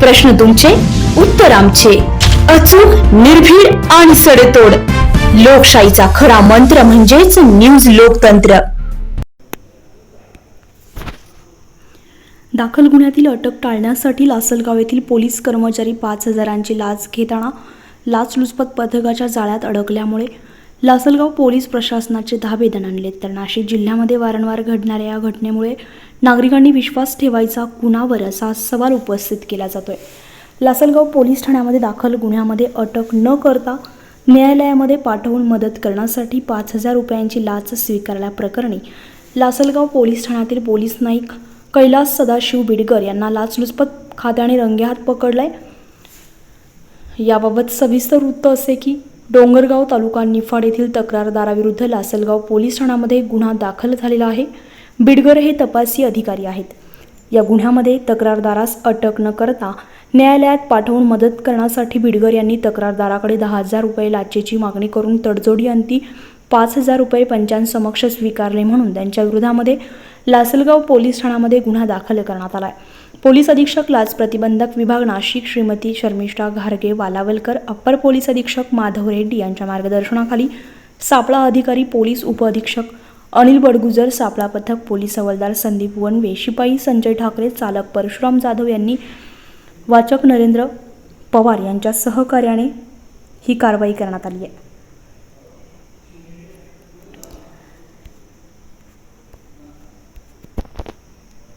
प्रश्न तुमचे उत्तर आमचे. अचूक निर्भीड आणि सडेतोड. लोकशाहीचा खरा मंत्र म्हणजेच न्यूज लोकतंत्र. दाखल गुन्ह्यातील अटक टाळण्यासाठी लासलगाव येथील पोलीस कर्मचारी पाच हजारांची लाच घेताना लाचलुचपत पथकाच्या जाळ्यात अडकल्यामुळे लासलगाव पोलीस प्रशासनाचे धाबे दणाणले तर नाशिक जिल्ह्यामध्ये वारंवार घडणाऱ्या या घटनेमुळे नागरिकांनी विश्वास ठेवायचा कुणावर असा सवाल उपस्थित केला जातोय. लासलगाव पोलीस ठाण्यामध्ये दाखल गुन्ह्यामध्ये अटक न करता न्यायालयामध्ये पाठवून मदत करण्यासाठी पाच हजार रुपयांची लाच स्वीकारल्याप्रकरणी लासलगाव पोलीस ठाण्यातील पोलीस नाईक कैलास सदाशिव बिडकर यांना लाचलुचपत खात्याने रंगेहात पकडलाय. याबाबत सविस्तर वृत्त असे की डोंगरगाव तालुका निफाड येथील तक्रारदाराविरुद्ध लासलगाव पोलीस ठाण्यामध्ये गुन्हा दाखल झालेला आहे. बिडगर हे तपासी अधिकारी आहेत. या गुन्ह्यामध्ये तक्रारदारास अटक न करता न्यायालयात पाठवून मदत करण्यासाठी बिडगर यांनी तक्रारदाराकडे दहा हजार रुपये लाचेची मागणी करून तडजोडी अंती पाच हजार रुपये पंचांसमक्ष स्वीकारले म्हणून त्यांच्या विरोधामध्ये लासलगाव पोलीस ठाण्यामध्ये गुन्हा दाखल करण्यात आला आहे पोलीस अधीक्षक लाच प्रतिबंधक विभाग नाशिक श्रीमती शर्मिष्ठा घारगे वालावलकर अप्पर पोलीस अधीक्षक माधव रेड्डी यांच्या मार्गदर्शनाखाली सापळा अधिकारी पोलीस उपअधीक्षक अनिल बडगुजर सापळा पथक पोलीस हवालदार संदीप वनवे शिपाई संजय ठाकरे चालक परशुराम जाधव यांनी वाचक नरेंद्र पवार यांच्या सहकार्याने ही कारवाई करण्यात आली आहे.